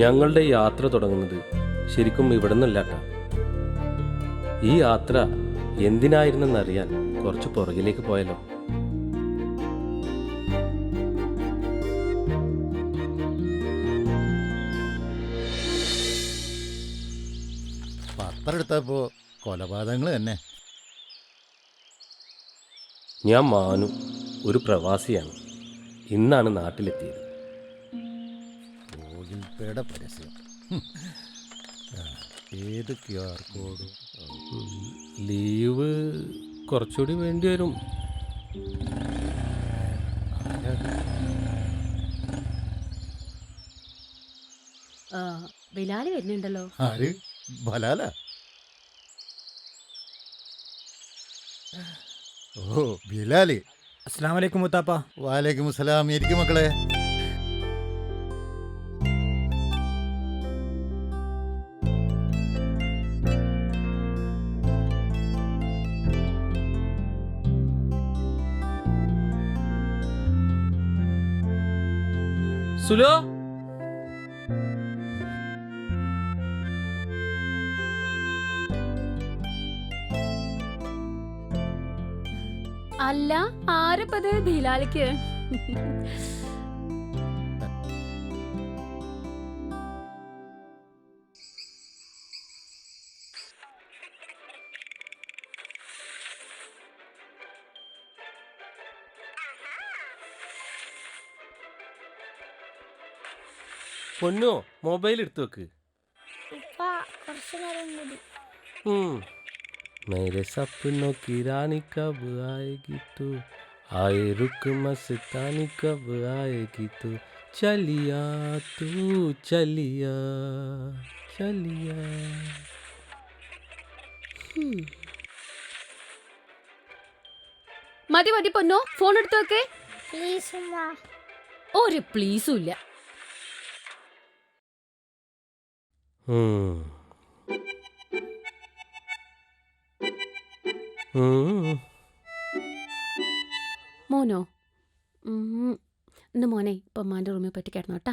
ഞങ്ങളുടെ യാത്ര തുടങ്ങുന്നത് ശരിക്കും ഇവിടെ നിന്നല്ലാട്ട ഈ യാത്ര എന്തിനായിരുന്നെന്നറിയാൻ കുറച്ച് പുറകിലേക്ക് പോയല്ലോ പത്രം എടുത്തപ്പോ കൊലപാതകങ്ങൾ തന്നെ. ഞാൻ മാനു ഒരു പ്രവാസിയാണ്. ഇന്നാണ് നാട്ടിലെത്തിയത്. ഗൂഗിൾ പേയുടെ പരസ്യം. ഏത് ക്യു ആർ കോഡ്? ലീവ് കുറച്ചുകൂടി വേണ്ടി വരും. ആ, ബിലാൽ വരുന്നുണ്ടല്ലോ. ആര്? ബലാല? ഓ ബിലാലി. അസ്സാം വലൈക്കും മുത്താപ്പ. വാലേക്കും അസ്സലാം. ഇരിക്കും മക്കളെ. സുലോ? അല്ല ആരപ്പത് ബിലാലിക്ക് പൊന്നോ മൊബൈൽ എടുത്തു വെക്ക് ഉപ്പ കുറച്ചു നേരം കൂടി हम्म मेरे सपनों की रानी कब आएगी तू आए रुक मस्तानी कब आएगी तू चलिया तू चलिया चलिया മതി മതി പൊന്നോ ഫോൺ എടുത്തു വെക്ക് പ്ലീസ് ഉമ്മ ഒരു പ്ലീസും ഇല്ല മോനോ? മോനെ ഇപ്പൊ അമ്മാന്റെ റൂമിൽ പറ്റി കിടന്നു കേട്ടാ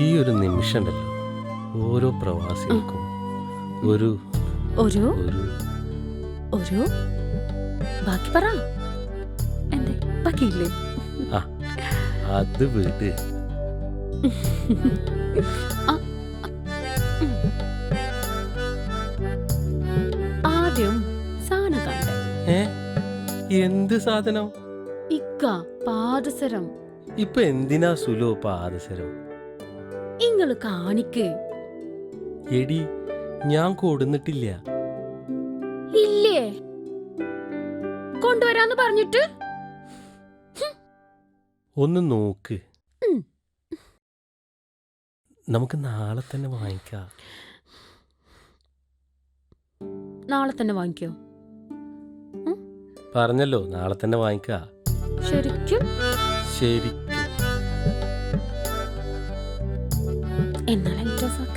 ഈ ഒരു നിമിഷം ഉണ്ടല്ലോ ഓരോ പ്രവാസികൾക്കും ഒരു ഒരു ഒരു ബാക്കി പറ. എന്തേ? ബാക്കിയില്ലേ? അത് വീട്. ആദ്യം സാധനം കണ്ട. എന്ത് സാധനം? ഇക്ക പാദസരം. ഇപ്പൊ എന്തിനാ സുലോ പാദസരം? ഇങ്ങൾ കാണിക്ക്. എടി ഞാൻ കൊടുന്നിട്ടില്ല. ഇല്ലേ? കൊണ്ടുവരാന്ന് പറഞ്ഞിട്ട്? ഒന്ന് നോക്ക്. നമുക്ക് നാളെ തന്നെ വാങ്ങിക്കാം. നാളെ തന്നെ വാങ്ങിക്കോ. പറഞ്ഞല്ലോ നാളെ തന്നെ വാങ്ങിക്കാം. ശരിക്കും? ശരിക്കും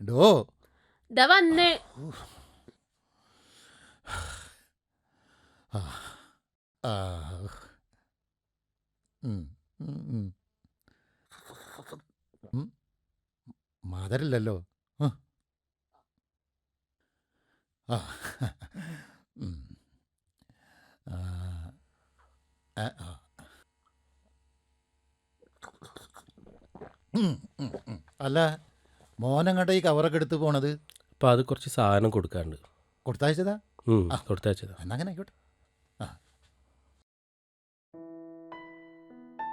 ഡോ ദാ വന്ന് ആ ഉം, ഉം, ഉം. ഉം. ആ. ആ. ഉം. ആ. ആ, ആ. അല്ല മോനങ്ങോട്ട് ഈ കവറൊക്കെ എടുത്ത് പോണത്? അപ്പോൾ അത് കുറച്ച് സാധനം കൊടുക്കാണ്ട്. കൊടുത്തയച്ചതാ ആ. കൊടുത്തയച്ചതാ എന്നാ അങ്ങനെ ആയിക്കോട്ടെ.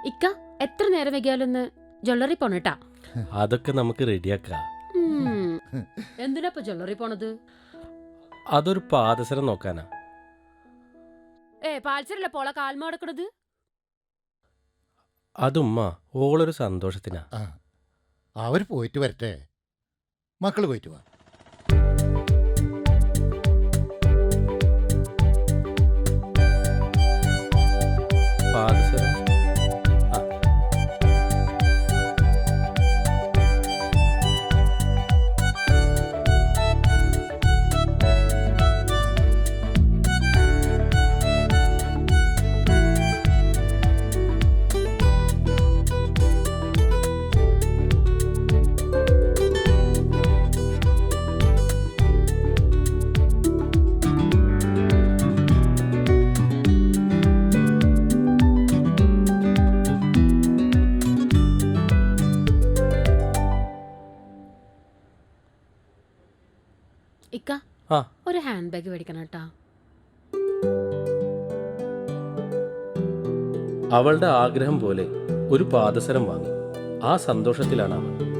ഇക്ക എത്ര നേരം വൈകിയാലൊന്ന് ജ്വല്ലറി പോണട്ടാ? അതൊക്കെ നമുക്ക് റെഡിയാക്കാം. എന്തിനാ ജ്വല്ലറി പോണത്? അതൊരു പാദസരം നോക്കാനാ. ഏ പാൽസരല്ല പോള കാൽമാടക്കണത് അതുമ്മ ഓളൊരു സന്തോഷത്തിനാ. ആ. അവർ പോയിട്ട് വരട്ടെ. മക്കൾ പോയിട്ട് വാ. അവളുടെ ആഗ്രഹം പോലെ ഒരു പാദസരം വാങ്ങി. ആ സന്തോഷത്തിലാണ് അവൾ.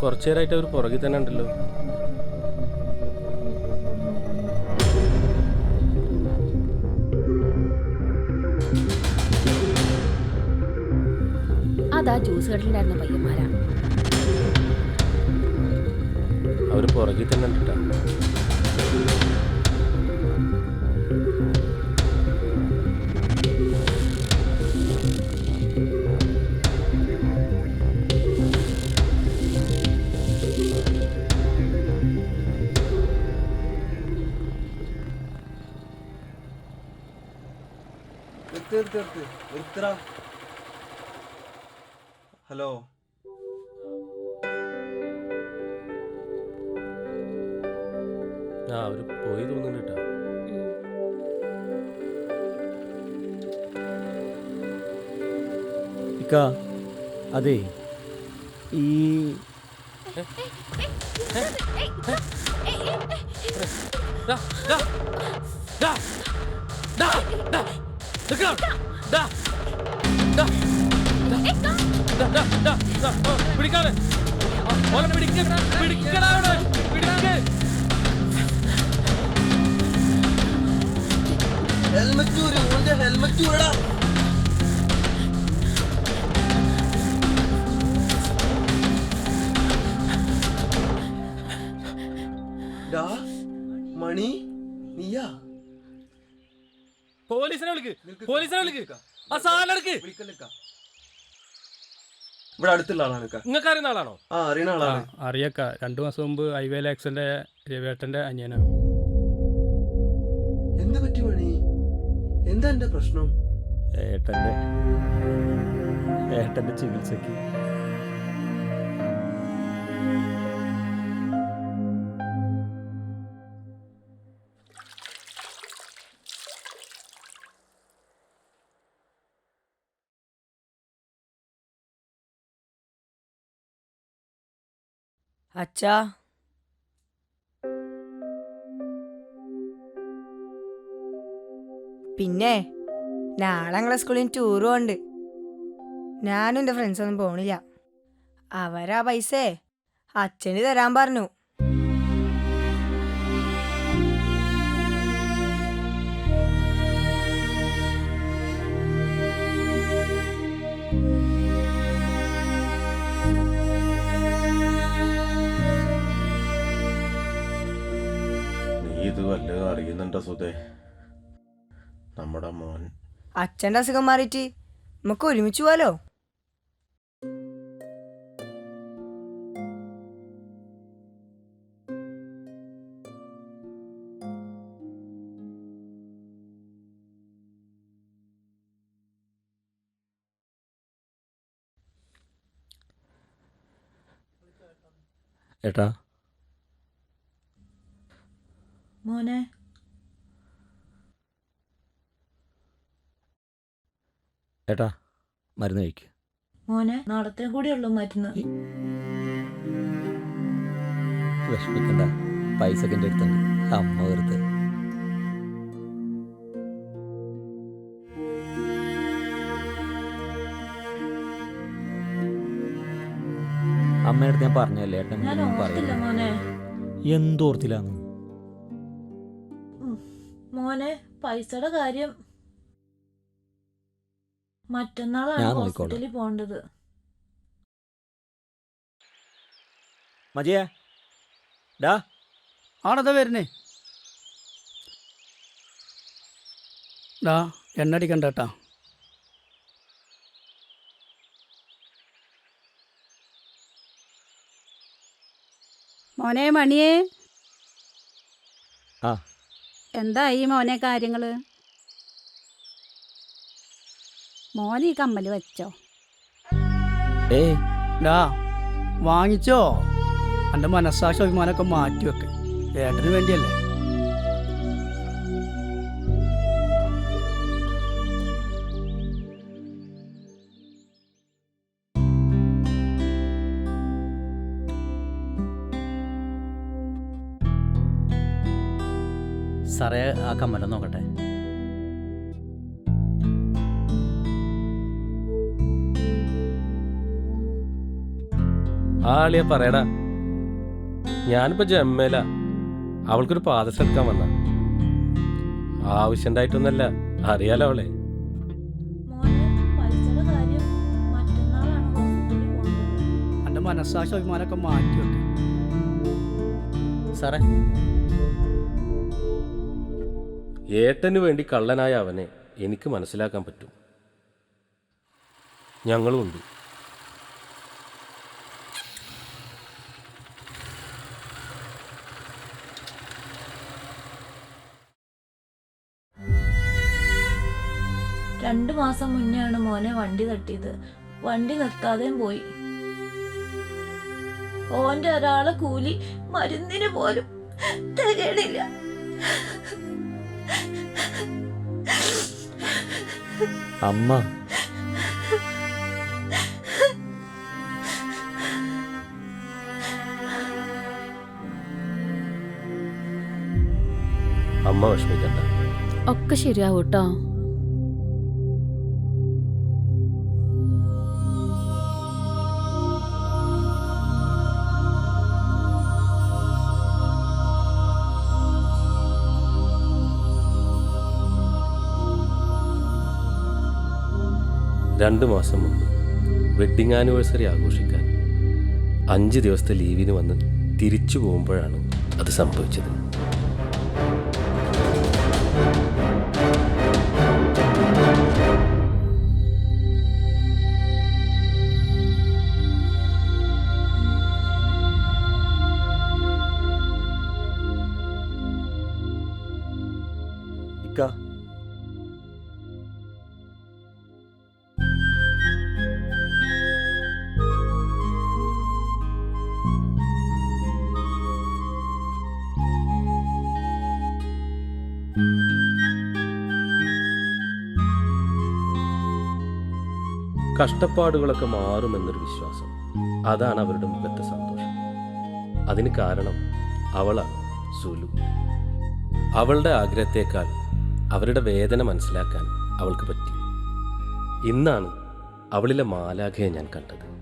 കുറച്ചേരായിട്ട് അവർ പുറകിൽ തന്നെ ഉണ്ടല്ലോ. അതാ ജ്യൂസ് കടലുണ്ടായിരുന്ന പയ്യന്മാരാ. അവർ പുറകിൽ തന്നെ നിർത്ത് നിർത്ത് നിർത്തടാ. ഹലോ ആ അവർ പോയി തോന്നുന്നുണ്ട് കേട്ടോ ഇക്ക അതെ ഈ ഡാ, ഡാ, ഡാ, ഡാ, ഡാ, ഡാ ഡാ, ഡാ, ഡാ, ഡാ, ഡാ, ഡാ, ഡാ, പിടിക്കാതെ. ഓനെ പിടിക്ക്, പിടിക്കടാ പിടിക്ക്. ഹെൽമെറ്റ് ഊരി ഓന്റെ ഹെൽമറ്റ് ഊരടാ ഡാ മണി നീയാ പോലീസിനെ വിളിക്ക് പോലീസിനെ വിളിക്ക് ആ സാധനം എടുക്ക് വിളിക്കല്ലിക്ക. ഇവിടെ അടുത്തുള്ള ആളാണ്. നിങ്ങൾക്ക് അറിയുന്ന ആളാണോ? ആ അറിയുന്ന ആളാണ്. അറിയക്ക. രണ്ടു മാസം മുമ്പ് ഹൈവേ ലാക്സിന്റെ രവിയേട്ടന്റെ അനിയനാണ് എന്താ പറ്റി മണി? എന്താ എന്റെ പ്രശ്നം? ഏട്ടന്റെ ഏട്ടന്റെ ചികിത്സയ്ക്ക്. അച്ഛാ. പിന്നെ നാളെ ഞങ്ങളെ സ്കൂളിൽ ടൂർ ഉണ്ട് ഞാനും എന്റെ ഫ്രണ്ട്സൊന്നും പോണില്ല. അവരാ പൈസേ? അച്ഛന് തരാൻ പറഞ്ഞു. കേട്ടോ സുധേ. നമ്മുടെ മോൻ. അച്ഛന്റെ അസുഖം മാറിയിട്ട് നമുക്ക് ഒരുമിച്ച് പോലോ ഏട്ടാ. മോനെ ഏട്ടാ മരുന്ന് കഴിക്കുക മോനെ നാളത്തെ കൂടിയുള്ളൂ മരുന്ന്. വിഷമിക്കണ്ട പൈസ ഒക്കെ എന്റെ അടുത്തുണ്ട്. അമ്മ വെറുതെ. അമ്മയുടെ അടുത്ത് ഞാൻ പറഞ്ഞല്ലേ ഏട്ടൻ എന്തോർത്തില്ലാന്ന് മോനെ പൈസയുടെ കാര്യം മറ്റന്നാളാണ്. ഹോസ്പിറ്റലിൽ പോകേണ്ടത്. മജിയ? ഡാ. ആടതാ വരുന്നേ. ഡാ എണ്ണടിക്കണ്ട കേട്ടാ മോനെ മണിയേ. എന്താ എന്തായി മോനെ കാര്യങ്ങൾ? മോൻ ഈ കമ്മൽ വെച്ചോ. ഏ ഡാ വാങ്ങിച്ചോ? എന്റെ മനസ്സാക്ഷി അഭിമാനമൊക്കെ മാറ്റി വെക്ക്. ഏട്ടന് വേണ്ടിയല്ലേ? സാറേ ആ കമ്മലം നോക്കട്ടെ. ആ ആളിയെ പറയടാ. ഞാനിപ്പോ ജമ്മേല. അവൾക്കൊരു പാദസം എടുക്കാൻ വന്ന. ആവശ്യണ്ടായിട്ടൊന്നല്ല അറിയാലോ അവളെ. മനസ്സാക്ഷി അഭിമാനമൊക്കെ മാറ്റി വെക്ക്. സാറേ. ഏട്ടന് വേണ്ടി കള്ളനായ അവനെ എനിക്ക് മനസ്സിലാക്കാൻ പറ്റും. ഞങ്ങളും രണ്ടു മാസം മുന്നെയാണ് മോനെ വണ്ടി തട്ടിയത്. വണ്ടി നിർത്താതെയും പോയി. ഓന്റെ ഒരാളെ കൂലി മരുന്നിന് പോലും തികയണില്ല. അമ്മ. അമ്മ വിഷമിക്കണ്ട. ഒക്കെ ശരിയാവും രണ്ട് മാസം മുമ്പ് വെഡ്ഡിങ് ആനിവേഴ്സറി ആഘോഷിക്കാൻ അഞ്ച് ദിവസത്തെ ലീവിന് വന്ന് തിരിച്ചു പോകുമ്പോഴാണ് അത് സംഭവിച്ചത്. കഷ്ടപ്പാടുകളൊക്കെ മാറുമെന്നൊരു വിശ്വാസം. അതാണ് അവരുടെ മുഖത്തെ സന്തോഷം. അതിന് കാരണം അവളാണ് സുലു. അവളുടെ ആഗ്രഹത്തേക്കാൾ അവരുടെ വേദന മനസ്സിലാക്കാൻ അവൾക്ക് പറ്റി. ഇന്നാണ് അവളിലെ മാലാഖയെ ഞാൻ കണ്ടത്.